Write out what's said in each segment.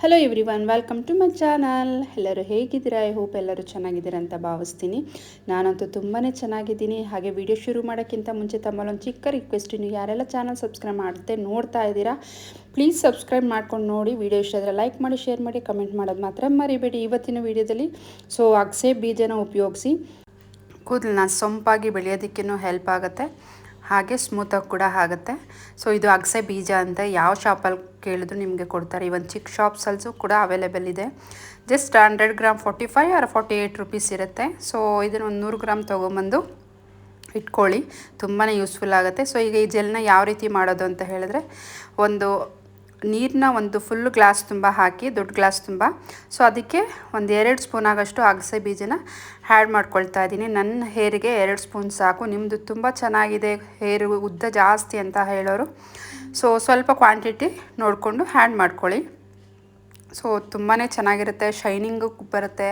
Hello everyone welcome to my channel ಎಲ್ಲರೂ ಹೇಗಿದ್ದೀರಾ? I hope ಎಲ್ಲರೂ ಚೆನ್ನಾಗಿದ್ದೀರಾ ಅಂತ ಭಾವಿಸ್ತೀನಿ. ನಾನಂತೂ ತುಂಬಾ ಚೆನ್ನಾಗಿದ್ದೀನಿ. ಹಾಗೆ ವಿಡಿಯೋ ಶುರು ಮಾಡೋಕ್ಕಿಂತ ಮುಂಚೆ ತಮ್ಮಲ್ಲೊಂದು ಚಿಕ್ಕ ರಿಕ್ವೆಸ್ಟ್ ನೀವು ಯಾರೆಲ್ಲ ಚಾನಲ್ ಸಬ್ಸ್ಕ್ರೈಬ್ ಮಾಡ್ತೆ ನೋಡ್ತಾ ಇದ್ದೀರಾ ಪ್ಲೀಸ್ ಸಬ್ಸ್ಕ್ರೈಬ್ ಮಾಡ್ಕೊಂಡು ನೋಡಿ. ವಿಡಿಯೋ ಇಷ್ಟ ಆದರೆ ಲೈಕ್ ಮಾಡಿ ಶೇರ್ ಮಾಡಿ ಕಮೆಂಟ್ ಮಾಡೋದು ಮಾತ್ರ ಮರಿಬೇಡಿ. ಇವತ್ತಿನ ವಿಡಿಯೋದಲ್ಲಿ ಸೊ ಅಗಸೆ ಬೀಜನ ಉಪಯೋಗಿಸಿ ಕೂದಲನ್ನ ಸೊಂಪಾಗಿ ಬೆಳೆಯೋದಕ್ಕೇನು ಹೆಲ್ಪ್ ಆಗುತ್ತೆ. ಹಾಗೆ ಸ್ಮೂತಾಗಿ ಕೂಡ ಆಗುತ್ತೆ. ಸೊ ಇದು ಅಗಸೆ ಬೀಜ ಅಂತ ಯಾವ ಶಾಪಲ್ಲಿ ಕೇಳಿದ್ರು ನಿಮಗೆ ಕೊಡ್ತಾರೆ. ಇವನ್ ಚಿಕ್ಕ ಶಾಪ್ಸಲ್ಸು ಕೂಡ ಅವೈಲೇಬಲ್ ಇದೆ. Just hundred gram forty five or forty eight rupees ಇರುತ್ತೆ. ಸೊ ಇದನ್ನು ಒಂದು ನೂರು ಗ್ರಾಮ್ ತೊಗೊಂಬಂದು ಇಟ್ಕೊಳ್ಳಿ. ತುಂಬಾ ಯೂಸ್ಫುಲ್ ಆಗುತ್ತೆ. ಸೊ ಈಗ ಈ ಜೆಲ್ನ ಯಾವ ರೀತಿ ಮಾಡೋದು ಅಂತ ಹೇಳಿದ್ರೆ, ಒಂದು ನೀರನ್ನ ಒಂದು ಫುಲ್ ಗ್ಲಾಸ್ ತುಂಬ ಹಾಕಿ, ದೊಡ್ಡ ಗ್ಲಾಸ್ ತುಂಬ. ಸೊ ಅದಕ್ಕೆ ಒಂದು ಎರಡು ಸ್ಪೂನ್ ಆಗೋಷ್ಟು ಅಗಸೆ ಬೀಜನ ಹ್ಯಾಡ್ ಮಾಡ್ಕೊಳ್ತಾ ಇದ್ದೀನಿ. ನನ್ನ ಹೇರಿಗೆ ಎರಡು ಸ್ಪೂನ್ ಸಾಕು. ನಿಮ್ಮದು ತುಂಬ ಚೆನ್ನಾಗಿದೆ ಹೇರು, ಉದ್ದ ಜಾಸ್ತಿ ಅಂತ ಹೇಳೋರು. ಸೊ ಸ್ವಲ್ಪ ಕ್ವಾಂಟಿಟಿ ನೋಡಿಕೊಂಡು ಹ್ಯಾಡ್ ಮಾಡ್ಕೊಳ್ಳಿ. ಸೊ ತುಂಬಾ ಚೆನ್ನಾಗಿರುತ್ತೆ ಶೈನಿಂಗು ಬರುತ್ತೆ.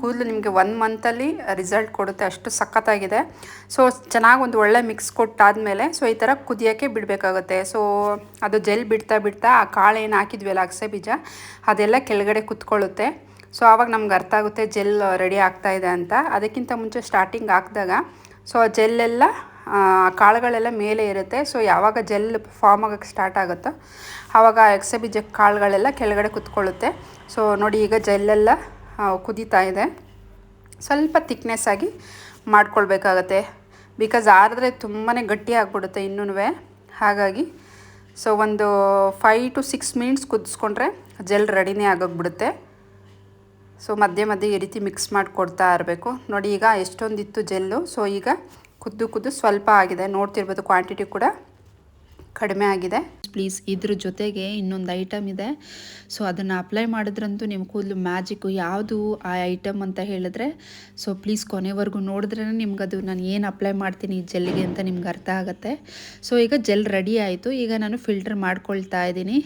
ಕೂದಲು ನಿಮಗೆ ಒನ್ ಮಂತಲ್ಲಿ ರಿಸಲ್ಟ್ ಕೊಡುತ್ತೆ, ಅಷ್ಟು ಸಖತ್ತಾಗಿದೆ. ಸೊ ಚೆನ್ನಾಗಿ ಒಂದು ಒಳ್ಳೆ ಮಿಕ್ಸ್ ಕೊಟ್ಟಾದಮೇಲೆ ಸೊ ಈ ಥರ ಕುದಿಯೋಕ್ಕೆ ಬಿಡಬೇಕಾಗುತ್ತೆ. ಸೊ ಅದು ಜೆಲ್ ಬಿಡ್ತಾ ಬಿಡ್ತಾ ಆ ಕಾಳು ಏನು ಹಾಕಿದ್ವಲ್ಲ ಅಗಸೆ ಬೀಜ, ಅದೆಲ್ಲ ಕೆಳಗಡೆ ಕುತ್ಕೊಳ್ಳುತ್ತೆ. ಸೊ ಆವಾಗ ನಮ್ಗೆ ಅರ್ಥ ಆಗುತ್ತೆ ಜೆಲ್ ರೆಡಿ ಆಗ್ತಾ ಇದೆ ಅಂತ. ಅದಕ್ಕಿಂತ ಮುಂಚೆ ಸ್ಟಾರ್ಟಿಂಗ್ ಹಾಕಿದಾಗ ಸೊ ಆ ಜೆಲ್ಲೆಲ್ಲ ಕಾಳುಗಳೆಲ್ಲ ಮೇಲೆ ಇರುತ್ತೆ. ಸೊ ಯಾವಾಗ ಜೆಲ್ ಫಾರ್ಮ್ ಆಗೋಕ್ಕೆ ಸ್ಟಾರ್ಟ್ ಆಗುತ್ತೋ ಆವಾಗ ಎಕ್ಸೆ ಬೀಜ ಕಾಳುಗಳೆಲ್ಲ ಕೆಳಗಡೆ ಕುತ್ಕೊಳ್ಳುತ್ತೆ. ಸೊ ನೋಡಿ ಈಗ ಜೆಲ್ಲೆಲ್ಲ ಕುದೀತಾ ಇದೆ. ಸ್ವಲ್ಪ ತಿಕ್ನೆಸ್ ಆಗಿ ಮಾಡ್ಕೊಳ್ಬೇಕಾಗತ್ತೆ. ಬಿಕಾಸ್ ಆರಿದ್ರೆ ತುಂಬಾ ಗಟ್ಟಿ ಆಗಿಬಿಡುತ್ತೆ ಇನ್ನೂ ಹಾಗಾಗಿ ಸೊ ಒಂದು ಫೈ ಟು ಸಿಕ್ಸ್ ಮಿನಿಟ್ಸ್ ಕುದಿಸ್ಕೊಂಡ್ರೆ ಜೆಲ್ ರೆಡಿನೇ ಆಗೋಗ್ಬಿಡುತ್ತೆ. ಸೊ ಮಧ್ಯೆ ಮಧ್ಯೆ ಈ ರೀತಿ ಮಿಕ್ಸ್ ಮಾಡಿಕೊಡ್ತಾ ಇರಬೇಕು. ನೋಡಿ ಈಗ ಎಷ್ಟೊಂದಿತ್ತು ಜೆಲ್ಲು ಸೊ ಈಗ ಕುದ್ದು ಕುದ್ದು ಸ್ವಲ್ಪ ಆಗಿದೆ. ನೋಡ್ತಿರ್ಬೋದು ಕ್ವಾಂಟಿಟಿ ಕೂಡ ಕಡಿಮೆ ಆಗಿದೆ. ಪ್ಲೀಸ್ ಇದ್ರ ಜೊತೆಗೆ ಇನ್ನೊಂದು ಐಟಮ್ ಇದೆ. ಸೊ ಅದನ್ನು ಅಪ್ಲೈ ಮಾಡಿದ್ರಂತೂ ನಿಮ್ಮ ಕೂದಲು ಮ್ಯಾಜಿಕ್ಕು ಯಾವುದು ಆ ಐಟಮ್ ಅಂತ ಹೇಳಿದ್ರೆ ಸೊ ಪ್ಲೀಸ್ ಕೊನೆವರೆಗೂ ನೋಡಿದ್ರೇ ನಿಮ್ಗೆ ಅದು ನಾನು ಏನು ಅಪ್ಲೈ ಮಾಡ್ತೀನಿ ಈ ಜೆಲ್ಲಿಗೆ ಅಂತ ನಿಮ್ಗೆ ಅರ್ಥ ಆಗುತ್ತೆ. ಸೊ ಈಗ ಜೆಲ್ ರೆಡಿ ಆಯಿತು. ಈಗ ನಾನು ಫಿಲ್ಟರ್ ಮಾಡ್ಕೊಳ್ತಾ ಇದ್ದೀನಿ.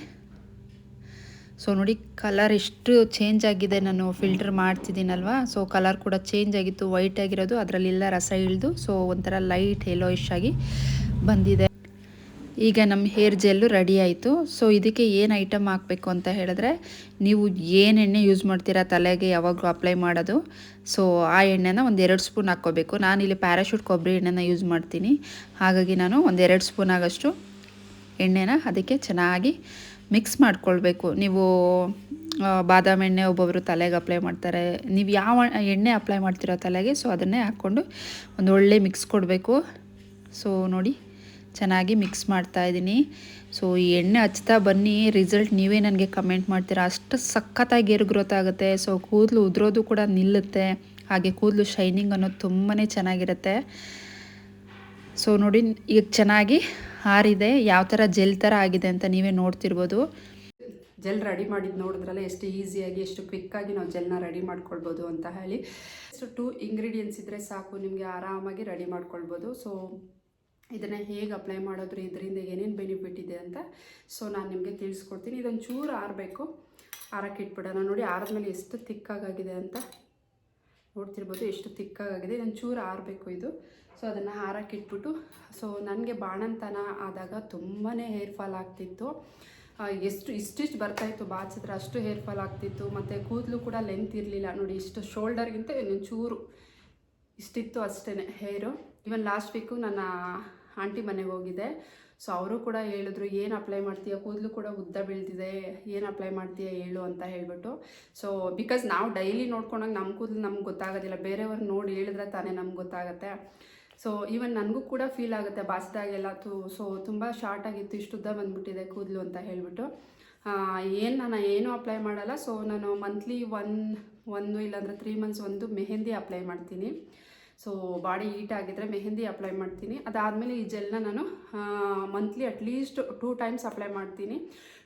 ಸೊ ನೋಡಿ ಕಲರ್ ಎಷ್ಟು ಚೇಂಜ್ ಆಗಿದೆ ನಾನು ಫಿಲ್ಟರ್ ಮಾಡ್ತಿದ್ದೀನಲ್ವಾ? ಸೊ ಕಲರ್ ಕೂಡ ಚೇಂಜ್ ಆಗಿತ್ತು ವೈಟ್ ಆಗಿರೋದು, ಅದರಲ್ಲೆಲ್ಲ ರಸ ಇಳಿದು ಸೊ ಒಂಥರ ಲೈಟ್ ಯೆಲ್ಲೋಯಿಶ್ ಆಗಿ ಬಂದಿದೆ. ಈಗ ನಮ್ಮ ಹೇರ್ ಜೆಲ್ಲು ರೆಡಿ ಆಯಿತು. ಸೊ ಇದಕ್ಕೆ ಏನು ಐಟಮ್ ಹಾಕಬೇಕು ಅಂತ ಹೇಳಿದ್ರೆ, ನೀವು ಏನು ಎಣ್ಣೆ ಯೂಸ್ ಮಾಡ್ತೀರಾ ತಲೆಗೆ, ಯಾವಾಗಲೂ ಅಪ್ಲೈ ಮಾಡೋದು. ಸೊ ಆ ಎಣ್ಣೆನ ಒಂದು ಎರಡು ಸ್ಪೂನ್ ಹಾಕ್ಕೋಬೇಕು. ಇಲ್ಲಿ ಪ್ಯಾರಾಶೂಟ್ ಕೊಬ್ಬರಿ ಎಣ್ಣೆನ ಯೂಸ್ ಮಾಡ್ತೀನಿ. ಹಾಗಾಗಿ ನಾನು ಒಂದು ಎರಡು ಸ್ಪೂನ್ ಆಗೋಷ್ಟು ಎಣ್ಣೆನ ಅದಕ್ಕೆ ಚೆನ್ನಾಗಿ ಮಿಕ್ಸ್ ಮಾಡ್ಕೊಳ್ಬೇಕು. ನೀವು ಬಾದಾಮಿ ಎಣ್ಣೆ ಒಬ್ಬೊಬ್ಬರು ತಲೆಗೆ ಅಪ್ಲೈ ಮಾಡ್ತಾರೆ. ನೀವು ಯಾವ ಎಣ್ಣೆ ಅಪ್ಲೈ ಮಾಡ್ತಿರೋ ತಲೆಗೆ ಸೊ ಅದನ್ನೇ ಹಾಕ್ಕೊಂಡು ಒಂದು ಒಳ್ಳೆ ಮಿಕ್ಸ್ ಕೊಡಬೇಕು. ಸೊ ನೋಡಿ, ಚೆನ್ನಾಗಿ ಮಿಕ್ಸ್ ಮಾಡ್ತಾ ಇದ್ದೀನಿ. ಸೊ ಈ ಎಣ್ಣೆ ಹಚ್ತಾ ಬನ್ನಿ. ರಿಸಲ್ಟ್ ನೀವೇ ನನಗೆ ಕಮೆಂಟ್ ಮಾಡ್ತೀರಾ. ಅಷ್ಟು ಸಖತ್ತಾಗಿ ಏರ್ ಗ್ರೋತ್ ಆಗುತ್ತೆ. ಸೊ ಕೂದಲು ಉದುರೋದು ಕೂಡ ನಿಲ್ಲುತ್ತೆ. ಹಾಗೆ ಕೂದಲು ಶೈನಿಂಗ್ ಅನ್ನೋದು ತುಂಬಾ ಚೆನ್ನಾಗಿರುತ್ತೆ. ಸೊ ನೋಡಿ, ಈಗ ಚೆನ್ನಾಗಿ ಹಾರಿದೆ. ಯಾವ ಥರ ಜೆಲ್ ಥರ ಆಗಿದೆ ಅಂತ ನೀವೇ ನೋಡ್ತಿರ್ಬೋದು. ಜೆಲ್ ರೆಡಿ ಮಾಡಿದ್ದು ನೋಡಿದ್ರಲ್ಲ ಎಷ್ಟು ಈಸಿಯಾಗಿ ಎಷ್ಟು ಕ್ವಿಕ್ಕಾಗಿ ನಾವು ಜೆಲ್ನ ರೆಡಿ ಮಾಡ್ಕೊಳ್ಬೋದು ಅಂತ ಹೇಳಿ. ಸೊ ಟೂ ಇಂಗ್ರೀಡಿಯೆಂಟ್ಸ್ ಇದ್ದರೆ ಸಾಕು, ನಿಮಗೆ ಆರಾಮಾಗಿ ರೆಡಿ ಮಾಡ್ಕೊಳ್ಬೋದು. ಸೊ ಇದನ್ನು ಹೇಗೆ ಅಪ್ಲೈ ಮಾಡೋದ್ರಿ, ಇದರಿಂದ ಏನೇನು ಬೆನಿಫಿಟ್ ಇದೆ ಅಂತ ಸೊ ನಾನು ನಿಮಗೆ ತಿಳಿಸ್ಕೊಡ್ತೀನಿ. ಇದೊಂದು ಚೂರು ಆರಬೇಕು. ಆರಕ್ಕೆ ಇಟ್ಬಿಡೋಣ ನೋಡಿ, ಆರಿದ್ಮೇಲೆ ಎಷ್ಟು ತಿಕ್ಕಾಗಿದೆ ಅಂತ ನೋಡ್ತಿರ್ಬೋದು. ಎಷ್ಟು ತಿಕ್ಕಾಗಿದೆ ಇದೊಂದು ಚೂರು ಆರಬೇಕು ಇದು. ಸೊ ಅದನ್ನು ಹಾರಕ್ಕೆ ಇಟ್ಬಿಟ್ಟು ಸೊ ನನಗೆ ಬಾಣಂತನ ಆದಾಗ ತುಂಬಾ ಹೇರ್ ಫಾಲ್ ಆಗ್ತಿತ್ತು. ಎಷ್ಟು, ಇಷ್ಟಿಷ್ಟು ಬರ್ತಾಯಿತ್ತು ಬಾಚಿದ್ರೆ ಅಷ್ಟು ಹೇರ್ ಫಾಲ್ ಆಗ್ತಿತ್ತು. ಮತ್ತು ಕೂದಲು ಕೂಡ ಲೆಂತ್ ಇರಲಿಲ್ಲ. ನೋಡಿ, ಇಷ್ಟು ಶೋಲ್ಡರ್ಗಿಂತ ಇನ್ನೊಂದು ಚೂರು ಇಷ್ಟಿತ್ತು ಅಷ್ಟೇ ಹೇರು ಇವನ್ ಲಾಸ್ಟ್ ವೀಕು ನನ್ನ ಆಂಟಿ ಮನೆಗೆ ಹೋಗಿದ್ದೆ. ಸೊ ಅವರು ಕೂಡ ಹೇಳಿದ್ರು, ಏನು ಅಪ್ಲೈ ಮಾಡ್ತೀಯ? ಕೂದಲು ಕೂಡ ಉದ್ದ ಬೀಳ್ತಿದೆ. ಏನು ಅಪ್ಲೈ ಮಾಡ್ತೀಯ ಹೇಳು ಅಂತ ಹೇಳ್ಬಿಟ್ಟು. ಸೊ ಬಿಕಾಸ್ ನಾವು ಡೈಲಿ ನೋಡ್ಕೊಂಡಾಗ ನಮ್ಮ ಕೂದಲು ನಮ್ಗೆ ಗೊತ್ತಾಗೋದಿಲ್ಲ. ಬೇರೆಯವ್ರು ನೋಡಿ ಹೇಳಿದ್ರೆ ತಾನೇ ನಮ್ಗೆ ಗೊತ್ತಾಗುತ್ತೆ. ಸೊ ಈವನ್ ನನಗೂ ಕೂಡ ಫೀಲ್ ಆಗುತ್ತೆ ಬಾಸಿದಾಗೆಲ್ಲ ತು ಸೊ ತುಂಬ ಶಾರ್ಟ್ ಆಗಿತ್ತು ಇಷ್ಟುದ್ದ ಬಂದ್ಬಿಟ್ಟಿದೆ ಕೂದಲು ಅಂತ ಹೇಳಿಬಿಟ್ಟು. ಏನು ನಾನು ಏನೂ ಅಪ್ಲೈ ಮಾಡಲ್ಲ. ಸೊ ನಾನು ಮಂತ್ಲಿ ಒನ್ ಒಂದು ಇಲ್ಲಾಂದರೆ ತ್ರೀ ಮಂತ್ಸ್ ಒಂದು ಮೆಹೆಂದಿ ಅಪ್ಲೈ ಮಾಡ್ತೀನಿ. ಸೊ ಬಾಡಿ ಹೀಟ್ ಆಗಿದ್ದರೆ ಮೆಹಂದಿ ಅಪ್ಲೈ ಮಾಡ್ತೀನಿ. ಅದಾದಮೇಲೆ ಈ ಜೆಲ್ನ ನಾನು monthly at least two times apply ಮಾಡ್ತೀನಿ.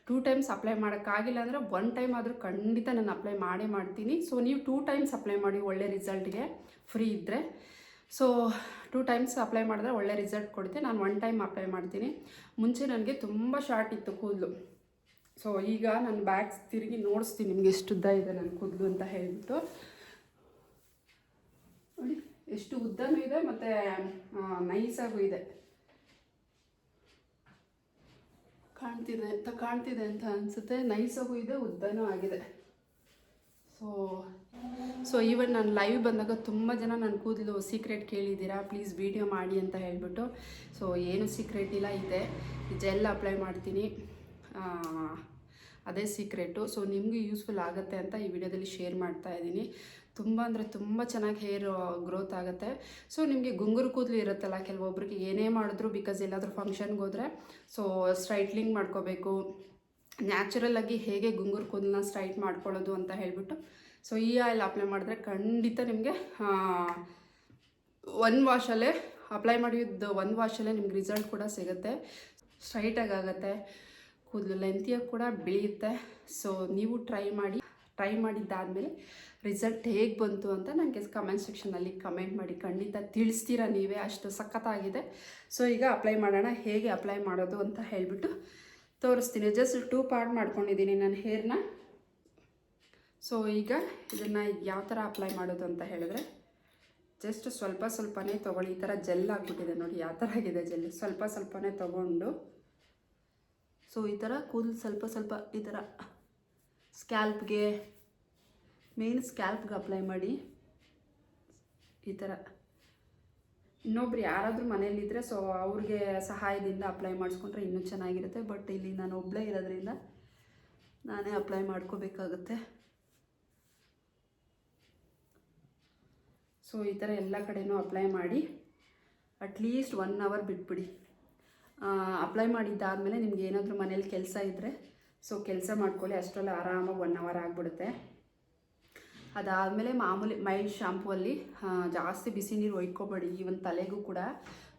ಟೂ ಟೈಮ್ಸ್ ಅಪ್ಲೈ ಮಾಡೋಕ್ಕಾಗಿಲ್ಲ ಅಂದರೆ ಒನ್ ಟೈಮ್ ಆದರೂ ಖಂಡಿತ ನಾನು ಅಪ್ಲೈ ಮಾಡೇ ಮಾಡ್ತೀನಿ. ಸೊ ನೀವು ಟೂ ಟೈಮ್ಸ್ ಅಪ್ಲೈ ಮಾಡಿ ಒಳ್ಳೆ ರಿಸಲ್ಟ್ಗೆ ಫ್ರೀ ಇದ್ದರೆ ಸೊ ಟೂ ಟೈಮ್ಸ್ ಅಪ್ಲೈ ಮಾಡಿದ್ರೆ ಒಳ್ಳೆ ರಿಸಲ್ಟ್ ಕೊಡುತ್ತೆ. ನಾನು ಒನ್ ಟೈಮ್ ಅಪ್ಲೈ ಮಾಡ್ತೀನಿ. ಮುಂಚೆ ನನಗೆ ತುಂಬ ಶಾರ್ಟ್ ಇತ್ತು ಕೂದಲು. ಸೊ ಈಗ ನಾನು ಬ್ಯಾಗ್ಸ್ ತಿರುಗಿ ನೋಡಿಸ್ತೀನಿ ನಿಮಗೆ ಎಷ್ಟು ಉದ್ದ ಇದೆ ನನ್ನ ಕೂದಲು ಅಂತ ಹೇಳಿಬಿಟ್ಟು. ನೋಡಿ, ಎಷ್ಟು ಉದ್ದನೂ ಇದೆ ಮತ್ತು ನೈಸಾಗೂ ಇದೆ. ಕಾಣ್ತಿದೆ ಅಂತ ಕಾಣ್ತಿದೆ ಅಂತ ಅನಿಸುತ್ತೆ. ನೈಸಾಗೂ ಇದೆ, ಉದ್ದನೂ ಆಗಿದೆ. ಸೊ ಸೊ ಈವನ್ ನಾನು ಲೈವ್ ಬಂದಾಗ ತುಂಬ ಜನ ನನ್ನ ಕೂದಲು ಸೀಕ್ರೆಟ್ ಕೇಳಿದ್ದೀರಾ? ಪ್ಲೀಸ್ ವಿಡಿಯೋ ಮಾಡಿ ಅಂತ ಹೇಳಿಬಿಟ್ಟು. ಸೊ ಏನು ಸೀಕ್ರೆಟ್ ಇಲ್ಲ, ಇದೆ. ಜೆಲ್ ಅಪ್ಲೈ ಮಾಡ್ತೀನಿ. ಅದೇ ಸೀಕ್ರೆಟು ಸೊ ನಿಮಗೆ ಯೂಸ್ಫುಲ್ ಆಗುತ್ತೆ ಅಂತ ಈ ವಿಡಿಯೋದಲ್ಲಿ ಶೇರ್ ಮಾಡ್ತಾ ಇದ್ದೀನಿ. ತುಂಬ ಅಂದರೆ ತುಂಬ ಚೆನ್ನಾಗಿ ಹೇರ್ ಗ್ರೋತ್ ಆಗುತ್ತೆ. ಸೊ ನಿಮಗೆ ಗುಂಗುರು ಕೂದಲು ಇರುತ್ತಲ್ಲ, ಕೆಲವೊಬ್ರಿಗೆ ಏನೇ ಮಾಡಿದ್ರು ಬಿಕಾಸ್ ಎಲ್ಲಾದರೂ ಫಂಕ್ಷನ್ಗೆ ಹೋದರೆ. ಸೊ ಸ್ಟ್ರೈಟ್ಲಿಂಗ್ ಮಾಡ್ಕೋಬೇಕು. ನ್ಯಾಚುರಲ್ ಆಗಿ ಹೇಗೆ ಗುಂಗುರು ಕೂದಲನ್ನ ಸ್ಟ್ರೈಟ್ ಮಾಡ್ಕೊಳ್ಳೋದು ಅಂತ ಹೇಳ್ಬಿಟ್ಟು ಸೊ ಈ ಆಯಿಲ್ ಅಪ್ಲೈ ಮಾಡಿದ್ರೆ ಖಂಡಿತ ನಿಮಗೆ ಒನ್ ವಾಶಲ್ಲೇ ಅಪ್ಲೈ ಮಾಡಿದ್ದು ಒನ್ ವಾಶಲ್ಲೇ ನಿಮ್ಗೆ ರಿಸಲ್ಟ್ ಕೂಡ ಸಿಗುತ್ತೆ. ಸ್ಟ್ರೈಟಾಗಿ ಆಗುತ್ತೆ. ಕೂದಲು ಲೆಂತಿಯಾಗಿ ಕೂಡ ಬೆಳೆಯುತ್ತೆ. ಸೊ ನೀವು ಟ್ರೈ ಮಾಡಿ ಟ್ರೈ ಮಾಡಿದ್ದಾದಮೇಲೆ ರಿಸಲ್ಟ್ ಹೇಗೆ ಬಂತು ಅಂತ ನನಗೆ ಕಮೆಂಟ್ ಸೆಕ್ಷನಲ್ಲಿ ಕಮೆಂಟ್ ಮಾಡಿ ಖಂಡಿತ ತಿಳಿಸ್ತೀರಾ ನೀವೇ? ಅಷ್ಟು ಸಖತ್ತಾಗಿದೆ. ಸೊ ಈಗ ಅಪ್ಲೈ ಮಾಡೋಣ. ಹೇಗೆ ಅಪ್ಲೈ ಮಾಡೋದು ಅಂತ ಹೇಳಿಬಿಟ್ಟು ತೋರಿಸ್ತೀನಿ. ಜಸ್ಟ್ ಟೂ ಪಾರ್ಟ್ ಮಾಡ್ಕೊಂಡಿದ್ದೀನಿ ನನ್ನ ಹೇರ್ನ ಸೊ ಈಗ ಇದನ್ನು ಯಾವ ಥರ ಅಪ್ಲೈ ಮಾಡೋದು ಅಂತ ಹೇಳಿದ್ರೆ ಜಸ್ಟ್ ಸ್ವಲ್ಪ ಸ್ವಲ್ಪನೇ ತೊಗೊಳ್ಳಿ. ಈ ಥರ ಜೆಲ್ ಆಗಿಬಿಟ್ಟಿದೆ ನೋಡಿ, ಯಾವ ಥರ ಆಗಿದೆ ಜೆಲ್ ಸ್ವಲ್ಪ ಸ್ವಲ್ಪನೇ ತೊಗೊಂಡು ಸೊ ಈ ಥರ ಕೂದಲು ಸ್ವಲ್ಪ ಸ್ವಲ್ಪ ಈ ಥರ ಸ್ಕ್ಯಾಲ್ಪ್ಗೆ ಮೇನ್ ಸ್ಕ್ಯಾಲ್ಪ್ಗೆ ಅಪ್ಲೈ ಮಾಡಿ, ಈ ಥರ ಇನ್ನೊಬ್ರು ಯಾರಾದರೂ ಮನೇಲಿದ್ದರೆ ಸೊ ಅವ್ರಿಗೆ ಸಹಾಯದಿಂದ ಅಪ್ಲೈ ಮಾಡಿಸ್ಕೊಂಡ್ರೆ ಇನ್ನೂ ಚೆನ್ನಾಗಿರುತ್ತೆ. ಬಟ್ ಇಲ್ಲಿ ನಾನು ಒಬ್ಬಳೇ ಇರೋದ್ರಿಂದ ನಾನೇ ಅಪ್ಲೈ ಮಾಡ್ಕೋಬೇಕಾಗುತ್ತೆ. ಸೊ ಈ ಥರ ಎಲ್ಲ ಕಡೆನೂ ಅಪ್ಲೈ ಮಾಡಿ ಅಟ್ಲೀಸ್ಟ್ ಒನ್ ಅವರ್ ಬಿಟ್ಬಿಡಿ. ಅಪ್ಲೈ ಮಾಡಿದ್ದಾದಮೇಲೆ ನಿಮ್ಗೆ ಏನಾದರೂ ಮನೇಲಿ ಕೆಲಸ ಇದ್ದರೆ ಸೊ ಕೆಲಸ ಮಾಡ್ಕೊಳ್ಳಿ, ಅಷ್ಟರಲ್ಲಿ ಆರಾಮಾಗಿ ಒನ್ ಅವರ್ ಆಗಿಬಿಡುತ್ತೆ. ಅದಾದಮೇಲೆ ಮಾಮೂಲಿ ಮೈಲ್ಡ್ ಶಾಂಪುವಲ್ಲಿ ಜಾಸ್ತಿ ಬಿಸಿ ನೀರು ಒಯ್ಕೊಬೇಡಿ, ಈವನ್ ತಲೆಗೂ ಕೂಡ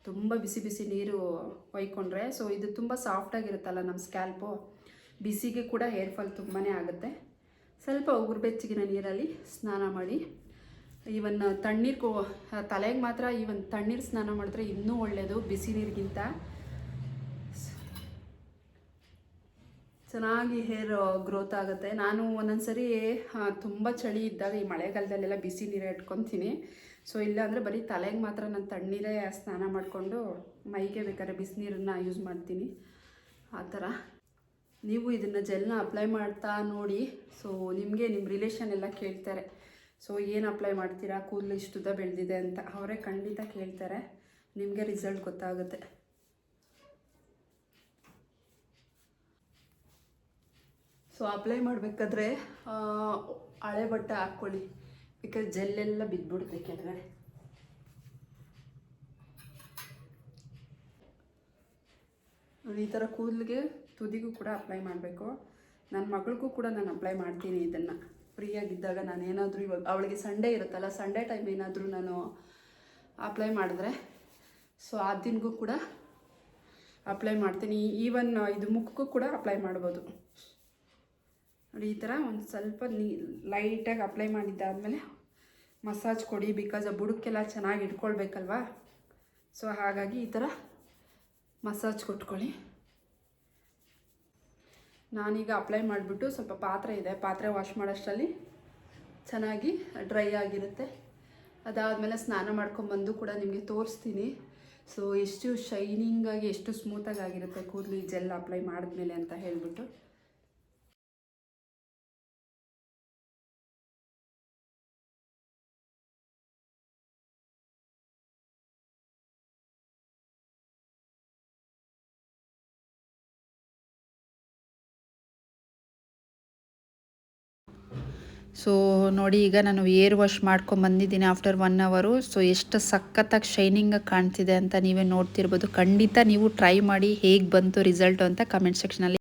ತುಂಬ ಬಿಸಿ ಬಿಸಿ ನೀರು ಒಯ್ಕೊಂಡ್ರೆ ಸೊ ಇದು ತುಂಬ ಸಾಫ್ಟಾಗಿರುತ್ತಲ್ಲ ನಮ್ಮ ಸ್ಕ್ಯಾಲ್ಪು ಬಿಸಿಗೆ ಕೂಡ ಹೇರ್ ಫಾಲ್ ತುಂಬಾ ಆಗುತ್ತೆ. ಸ್ವಲ್ಪ ಉಗುರು ಬೆಚ್ಚಗಿನ ನೀರಲ್ಲಿ ಸ್ನಾನ ಮಾಡಿ. ಈವನ್ ತಣ್ಣೀರು ಕೋ ತಲೆಗೆ ಮಾತ್ರ ಈವನ್ ತಣ್ಣೀರು ಸ್ನಾನ ಮಾಡಿದ್ರೆ ಇನ್ನೂ ಒಳ್ಳೆಯದು ಬಿಸಿ ನೀರಿಗಿಂತ. ಚೆನ್ನಾಗಿ ಹೇರ್ ಗ್ರೋತ್ ಆಗುತ್ತೆ. ನಾನು ಒಂದೊಂದ್ಸರಿ ತುಂಬ ಚಳಿ ಇದ್ದಾಗ ಈ ಮಳೆಗಾಲದಲ್ಲೆಲ್ಲ ಬಿಸಿ ನೀರೇ ಇಟ್ಕೊತೀನಿ. ಸೊ ಇಲ್ಲಾಂದರೆ ಬರೀ ತಲೆಗೆ ಮಾತ್ರ ನಾನು ತಣ್ಣೀರೇ ಸ್ನಾನ ಮಾಡಿಕೊಂಡು ಮೈಗೆ ಬೇಕಾದ್ರೆ ಬಿಸಿನೀರನ್ನ ಯೂಸ್ ಮಾಡ್ತೀನಿ. ಆ ಥರ. ನೀವು ಇದನ್ನು ಜೆಲ್ನ ಅಪ್ಲೈ ಮಾಡ್ತಾ ನೋಡಿ. ಸೊ ನಿಮಗೆ ನಿಮ್ಮ ರಿಲೇಷನ್ ಎಲ್ಲ ಕೇಳ್ತಾರೆ. ಸೊ ಏನು ಅಪ್ಲೈ ಮಾಡ್ತೀರಾ? ಕೂದಲು ಇಷ್ಟುದ ಬೆಳೆದಿದೆ ಅಂತ ಅವರೇ ಖಂಡಿತ ಕೇಳ್ತಾರೆ. ನಿಮಗೆ ರಿಸಲ್ಟ್ ಗೊತ್ತಾಗುತ್ತೆ. ಸೊ ಅಪ್ಲೈ ಮಾಡಬೇಕಾದ್ರೆ ಹಳೆ ಬಟ್ಟೆ ಹಾಕ್ಕೊಳ್ಳಿ. ಬಿಕಾಸ್ ಜೆಲ್ಲೆಲ್ಲ ಬಿದ್ದುಬಿಡುತ್ತೆ ಕೆಳಗಡೆ. ಈ ಥರ ಕೂದಲಿಗೆ ತುದಿಗೂ ಕೂಡ ಅಪ್ಲೈ ಮಾಡಬೇಕು. ನನ್ನ ಮಗಳಿಗೂ ಕೂಡ ನಾನು ಅಪ್ಲೈ ಮಾಡ್ತೀನಿ ಇದನ್ನು. ಫ್ರೀಯಾಗಿದ್ದಾಗ ನಾನು ಏನಾದರೂ ಇವಾಗ, ಅವಳಿಗೆ ಸಂಡೇ ಇರುತ್ತಲ್ಲ ಸಂಡೇ ಟೈಮ್ ಏನಾದರೂ ನಾನು ಅಪ್ಲೈ ಮಾಡಿದ್ರೆ ಸೊ ಆ ದಿನಗೂ ಕೂಡ ಅಪ್ಲೈ ಮಾಡ್ತೀನಿ. ಈವನ್ ಇದು ಮುಖಕ್ಕೂ ಕೂಡ ಅಪ್ಲೈ ಮಾಡ್ಬೋದು. ನೋಡಿ, ಈ ಥರ ಒಂದು ಸ್ವಲ್ಪ ನೀ ಲೈಟಾಗಿ ಅಪ್ಲೈ ಮಾಡಿದ್ದಾದಮೇಲೆ ಮಸಾಜ್ ಕೊಡಿ ಬಿಕಾಸ್ ಆ ಬುಡಕ್ಕೆಲ್ಲ ಚೆನ್ನಾಗಿ ಇಟ್ಕೊಳ್ಬೇಕಲ್ವಾ? ಸೊ ಹಾಗಾಗಿ ಈ ಥರ ಮಸಾಜ್ ಕೊಟ್ಕೊಳ್ಳಿ. ನಾನೀಗ ಅಪ್ಲೈ ಮಾಡಿಬಿಟ್ಟು ಸ್ವಲ್ಪ ಪಾತ್ರೆ ಇದೆ. ಪಾತ್ರೆ ವಾಶ್ ಮಾಡೋಷ್ಟರಲ್ಲಿ ಚೆನ್ನಾಗಿ ಡ್ರೈ ಆಗಿರುತ್ತೆ. ಅದಾದಮೇಲೆ ಸ್ನಾನ ಮಾಡ್ಕೊಂಬಂದು ಕೂಡ ನಿಮಗೆ ತೋರಿಸ್ತೀನಿ. ಸೊ ಎಷ್ಟು ಶೈನಿಂಗಾಗಿ ಎಷ್ಟು ಸ್ಮೂತಾಗಿ ಆಗಿರುತ್ತೆ ಕೂದಲು ಜೆಲ್ ಅಪ್ಲೈ ಮಾಡಿದ್ಮೇಲೆ ಅಂತ ಹೇಳಿಬಿಟ್ಟು. ಸೊ ನೋಡಿ, ಈಗ ನಾನು ಏರ್ ವಾಶ್ ಮಾಡ್ಕೊಂಡು ಬಂದಿದ್ದೀನಿ ಆಫ್ಟರ್ ಒನ್ ಅವರು ಸೊ ಎಷ್ಟು ಸಖತ್ತಾಗಿ ಶೈನಿಂಗ್ ಕಾಣ್ತಿದೆ ಅಂತ ನೀವೇ ನೋಡ್ತಿರ್ಬೋದು. ಖಂಡಿತ ನೀವು ಟ್ರೈ ಮಾಡಿ ಹೇಗೆ ಬಂತು ರಿಸಲ್ಟು ಅಂತ ಕಮೆಂಟ್ ಸೆಕ್ಷನಲ್ಲಿ